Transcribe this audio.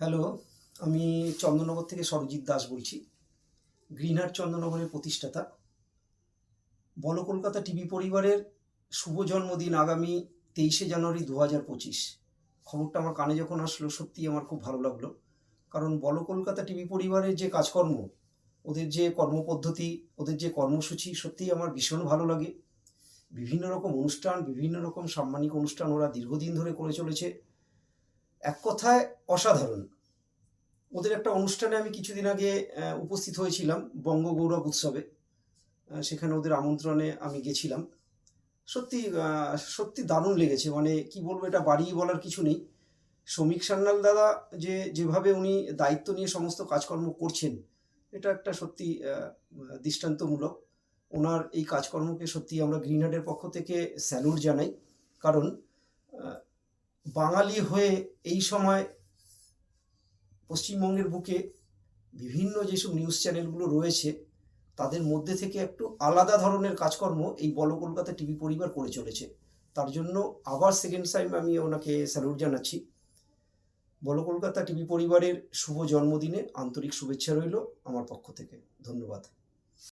Hello আমি চন্দননগর থেকে সরজিৎ দাস বলছি। গ্রিনহার্ট চন্দননগরের প্রতিষ্ঠাতা। বল কলকাতা টিভি পরিবারের শুভ জন্মদিন আগামী তেইশে জানুয়ারি দু হাজার পঁচিশ। খবরটা আমার কানে যখন আসলো সত্যি আমার খুব ভালো লাগল। কারণ বল কলকাতা টিভি পরিবারের যে কাজকর্ম, ওদের যে কর্মপদ্ধতি, ওদের যে কর্মসূচি, সত্যিই আমার ভীষণ ভালো লাগে। বিভিন্ন রকম অনুষ্ঠান, বিভিন্ন রকম সাম্মানিক অনুষ্ঠান ওরা দীর্ঘদিন ধরে করে চলেছে। এক কথায় অসাধারণ। ওদের একটা অনুষ্ঠানে আমি কিছুদিন আগে উপস্থিত হয়েছিলাম বঙ্গগৌরব উৎসবে। সেখানে ওদের আমন্ত্রণে আমি গেছিলাম। সত্যি সত্যি দারুণ লেগেছে। মানে কি বলব, এটা বাড়িয়ে বলার কিছু নেই। শ্রমিক সান্যাল দাদা যে, যেভাবে উনি দায়িত্ব নিয়ে সমস্ত কাজকর্ম করছেন, এটা একটা সত্যি দৃষ্টান্তমূলক। ওনার এই কাজকর্মকে সত্যি আমরা গ্রিনহার্টের পক্ষ থেকে স্যালুট জানাই। কারণ বাঙালি হয়ে এই সময় পশ্চিমবঙ্গের বুকে বিভিন্ন যেসব নিউজ চ্যানেলগুলো রয়েছে, তাদের মধ্যে থেকে একটু আলাদা ধরনের কাজকর্ম এই বল কলকাতা টিভি পরিবার করে চলেছে। তার জন্য আবার সেকেন্ড টাইম আমি ওনাকে স্যালুট জানাচ্ছি। বল কলকাতা টিভি পরিবারের শুভ জন্মদিনে আন্তরিক শুভেচ্ছা রইল আমার পক্ষ থেকে। ধন্যবাদ।